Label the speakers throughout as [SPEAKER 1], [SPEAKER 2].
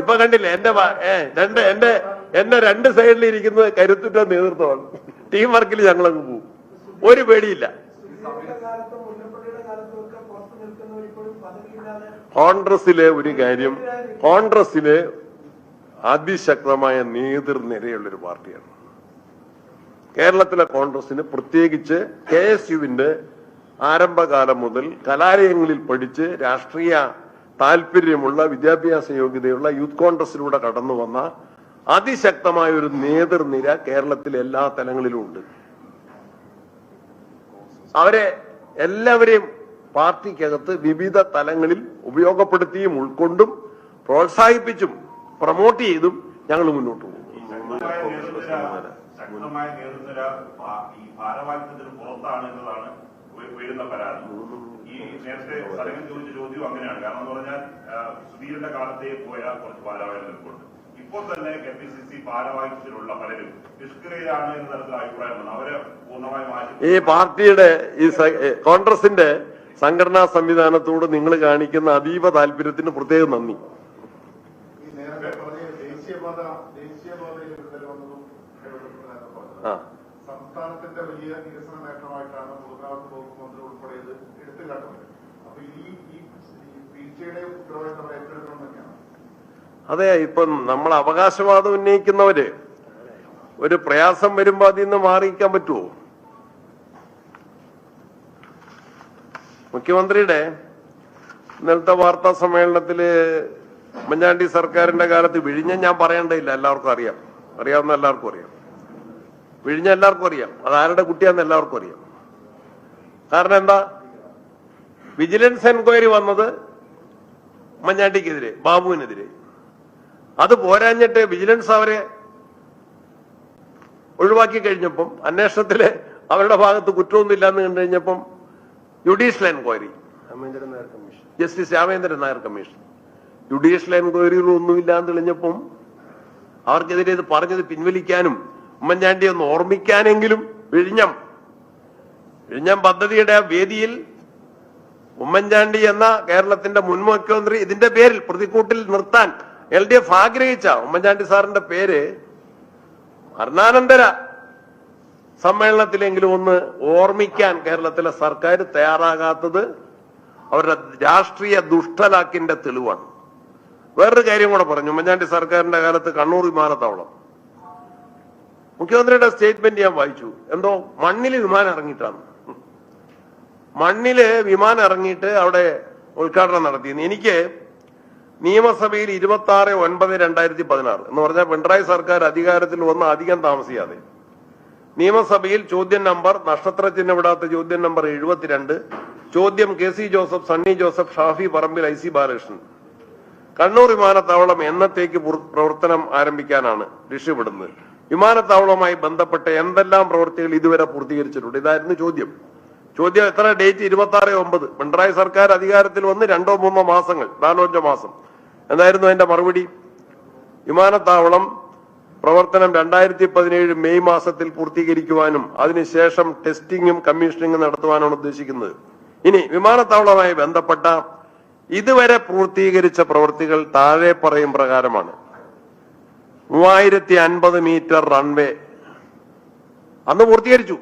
[SPEAKER 1] ഇപ്പൊ കണ്ടില്ലേ എന്റെ രണ്ട് എന്റെ എന്റെ രണ്ട് സൈഡിൽ ഇരിക്കുന്നത് കരുത്തുറ്റ നേതൃത്വമാണ്. ടീം വർക്കിൽ ഞങ്ങളങ്ങ് പോകും ഒരു പേടിയില്ല. കോൺഗ്രസിലെ ഒരു കാര്യം കോൺഗ്രസിന് അതിശക്തമായ നേതൃനിരയുള്ള ഒരു പാർട്ടിയാണ്. കേരളത്തിലെ കോൺഗ്രസിന് പ്രത്യേകിച്ച് കെ എസ് യുവിന്റെ ആരംഭകാലം മുതൽ കലാലയങ്ങളിൽ പഠിച്ച് രാഷ്ട്രീയ താല്പര്യമുള്ള വിദ്യാഭ്യാസ യോഗ്യതയുള്ള യൂത്ത് കോൺഗ്രസിലൂടെ കടന്നു വന്ന അതിശക്തമായ ഒരു നേതൃനിര കേരളത്തിലെ എല്ലാ തലങ്ങളിലും ഉണ്ട്. അവരെ എല്ലാവരെയും പാർട്ടിക്കകത്ത് വിവിധ തലങ്ങളിൽ ഉപയോഗപ്പെടുത്തിയും ഉൾക്കൊണ്ടും പ്രോത്സാഹിപ്പിച്ചും പ്രൊമോട്ട് ചെയ്തും ഞങ്ങൾ മുന്നോട്ട് പോകും.
[SPEAKER 2] ശക്തമായ ഈ ഉയ- ഉയരുന്ന പരാതി. ഈ നേരത്തെ സലങ്ങൾ ചോദിച്ച ചോദ്യം അങ്ങനെയാണ്. കാരണം എന്ന് പറഞ്ഞാൽ സുധീരന്റെ കാലത്തെ പോയ കുറച്ച് ഭാരവാഹികൾ നിൽപ്പുണ്ട്. ഇപ്പോൾ തന്നെ കെ പി സി സി ഭാരവാഹിത്വത്തിലുള്ള പലരും നിഷ്ക്രിയരാണ് എന്ന തരത്തിൽ അഭിപ്രായമാണ് അവരെ പൂർണമായി മാറ്റി
[SPEAKER 1] ഈ പാർട്ടിയുടെ ഈ കോൺഗ്രസിന്റെ സംഘടനാ സംവിധാനത്തോട് നിങ്ങൾ കാണിക്കുന്ന അതീവ താല്പര്യത്തിന് പ്രത്യേകം നന്ദി. ആ.
[SPEAKER 3] സംസ്ഥാനത്തിന്റെ വലിയ വികസന നേട്ടമായിട്ടാണ് പൊതുമരാമത്ത് വകുപ്പ് മന്ത്രി ഉൾപ്പെടെ ഇത് എടുത്തു കാട്ടുന്നത് അപ്പൊ ഈ ഈ വീഴ്ചയുടെ ഉത്തരവാദിത്തം ഏറ്റെടുക്കണമെന്നൊക്കെയാണ്
[SPEAKER 1] അതെ ഇപ്പം നമ്മൾ അവകാശവാദം ഉന്നയിക്കുന്നവര് ഒരു പ്രയാസം വരുമ്പോ അതിൽ നിന്ന് മാറിയിക്കാൻ പറ്റുമോ മുഖ്യമന്ത്രിയുടെ ഇന്നലത്തെ വാർത്താ സമ്മേളനത്തിൽ ഉമ്മൻചാണ്ടി സർക്കാരിന്റെ കാലത്ത് വിഴിഞ്ഞ ഞാൻ പറയേണ്ടതില്ല എല്ലാവർക്കും അറിയാം. അറിയാവുന്ന എല്ലാവർക്കും അറിയാം. വിഴിഞ്ഞ എല്ലാവർക്കും അറിയാം. അത് ആരുടെ കുട്ടിയാന്ന് എല്ലാവർക്കും അറിയാം. കാരണം എന്താ? വിജിലൻസ് എൻക്വയറി വന്നത് ഉമ്മൻചാണ്ടിക്കെതിരെ ബാബുവിനെതിരെ. അത് പോരാഞ്ഞിട്ട് വിജിലൻസ് അവരെ ഒഴിവാക്കി കഴിഞ്ഞപ്പം അന്വേഷണത്തിൽ അവരുടെ ഭാഗത്ത് കുറ്റമൊന്നും എന്ന് കണ്ടു കഴിഞ്ഞപ്പം judicial enquiry justice Ramendran Nair commission. Judicial എന്ന് തെളിഞ്ഞപ്പം അവർക്കെതിരെ ഇത് പറഞ്ഞത് പിൻവലിക്കാനും ഉമ്മൻചാണ്ടി ഒന്ന് ഓർമ്മിക്കാനെങ്കിലും വിഴിഞ്ഞം വിഴിഞ്ഞം പദ്ധതിയുടെ വേദിയിൽ ഉമ്മൻചാണ്ടി എന്ന കേരളത്തിന്റെ മുൻ മുഖ്യമന്ത്രി ഇതിന്റെ പേരിൽ പ്രതിക്കൂട്ടിൽ നിർത്താൻ എൽ ഡി എഫ് ആഗ്രഹിച്ച ഉമ്മൻചാണ്ടി സാറിന്റെ പേര് മരണാനന്തര സമ്മേളനത്തിലെങ്കിലും ഒന്ന് ഓർമ്മിക്കാൻ കേരളത്തിലെ സർക്കാർ തയ്യാറാകാത്തത് അവരുടെ രാഷ്ട്രീയ ദുഷ്ടലാക്കിന്റെ തെളിവാണ്. വേറൊരു കാര്യം കൂടെ പറഞ്ഞു. ഉമ്മൻചാണ്ടി സർക്കാരിന്റെ കാലത്ത് കണ്ണൂർ വിമാനത്താവളം. മുഖ്യമന്ത്രിയുടെ സ്റ്റേറ്റ്മെന്റ് ഞാൻ വായിച്ചു. എന്തോ? മണ്ണിൽ വിമാനം ഇറങ്ങിയിട്ടാണ്. മണ്ണിൽ വിമാനം ഇറങ്ങിയിട്ട് അവിടെ ഉദ്ഘാടനം നടത്തി എനിക്ക് നിയമസഭയിൽ ഇരുപത്തി ആറ് ഒൻപത് രണ്ടായിരത്തി പതിനാറ് എന്ന് പറഞ്ഞാൽ പിണറായി സർക്കാർ അധികാരത്തിൽ വന്ന് അധികം താമസിയാതെ. നിയമസഭയിൽ ചോദ്യം നമ്പർ നക്ഷത്ര ചിഹ്നം വിടാത്ത ചോദ്യം നമ്പർ എഴുപത്തിരണ്ട് ചോദ്യം K C Joseph Sunny Joseph Shafi Parambil I C Balakrishnan. Kannur വിമാനത്താവളം എന്നത്തേക്ക് പ്രവർത്തനം ആരംഭിക്കാനാണ് ലക്ഷ്യമിടുന്നത് വിമാനത്താവളവുമായി ബന്ധപ്പെട്ട എന്തെല്ലാം പ്രവൃത്തികൾ ഇതുവരെ പൂർത്തീകരിച്ചിട്ടുണ്ട്? ഇതായിരുന്നു ചോദ്യം. ചോദ്യം എത്ര? ഡേറ്റ് ഇരുപത്തി ആറ് ഒമ്പത്. പിണറായി സർക്കാർ അധികാരത്തിൽ വന്ന് രണ്ടോ മൂന്നോ മാസങ്ങൾ നാലോ അഞ്ചോ മാസം. എന്തായിരുന്നു അതിന്റെ മറുപടി? വിമാനത്താവളം പ്രവർത്തനം രണ്ടായിരത്തി പതിനേഴ് മെയ് മാസത്തിൽ പൂർത്തീകരിക്കുവാനും അതിനുശേഷം ടെസ്റ്റിംഗും കമ്മീഷനിങ്ങും നടത്തുവാനാണ് ഉദ്ദേശിക്കുന്നത്. ഇനി വിമാനത്താവളവുമായി ബന്ധപ്പെട്ട ഇതുവരെ പൂർത്തീകരിച്ച പ്രവൃത്തികൾ താഴെ പറയും പ്രകാരമാണ്. മൂവായിരത്തി അൻപത് മീറ്റർ റൺവേ അന്ന് പൂർത്തീകരിച്ചു.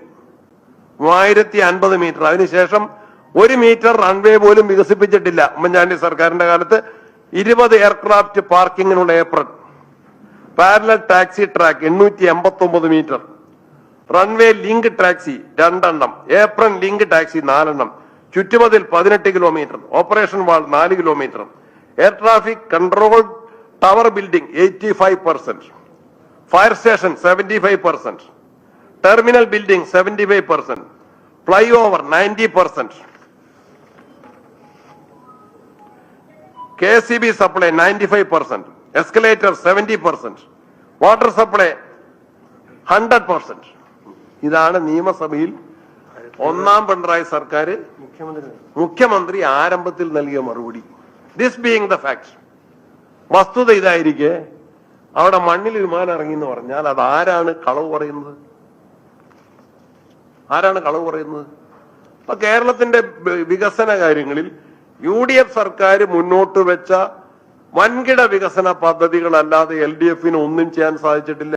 [SPEAKER 1] മൂവായിരത്തി അൻപത് മീറ്റർ. അതിനുശേഷം ഒരു മീറ്റർ റൺവേ പോലും വികസിപ്പിച്ചിട്ടില്ല ഉമ്മൻചാണ്ടി സർക്കാരിന്റെ കാലത്ത്. ഇരുപത് എയർക്രാഫ്റ്റ് പാർക്കിങ്ങിനുള്ള ഏപ്രൺ പാരലൽ ടാക്സി ട്രാക്ക് എണ്ണൂറ്റി എൺപത്തി ഒമ്പത് മീറ്റർ. റൺവേ ലിങ്ക് ടാക്സി രണ്ടെണ്ണം. ഏപ്രൺ ലിങ്ക് ടാക്സി നാലെണ്ണം. ചുറ്റുമതിൽ പതിനെട്ട് കിലോമീറ്റർ ഓപ്പറേഷൻ വാൾ നാല് kilometre air traffic control tower building eighty five percent fire station seventy five percent terminal building seventy five percent flyover ninety percent. K C B supply ninety five percent escalator seventy percent water supply hundred percent. ഇതാണ് നിയമസഭയിൽ ഒന്നാം പിണറായി സർക്കാർ മുഖ്യമന്ത്രി. ആരംഭത്തിൽ നൽകിയ മറുപടി. This being the fact വസ്തുത ഇതായിരിക്കെ. അവിടെ മണ്ണിൽ വിമാനം ഇറങ്ങി എന്ന് പറഞ്ഞാൽ അത് ആരാണ് കളവ് പറയുന്നത്? ആരാണ് കളവ് പറയുന്നത്? അപ്പൊ കേരളത്തിന്റെ വികസന കാര്യങ്ങളിൽ യു ഡി എഫ് സർക്കാർ മുന്നോട്ട് വെച്ച വൻകിട വികസന പദ്ധതികളല്ലാതെ എൽ ഡി എഫിന് ഒന്നും ചെയ്യാൻ സാധിച്ചിട്ടില്ല.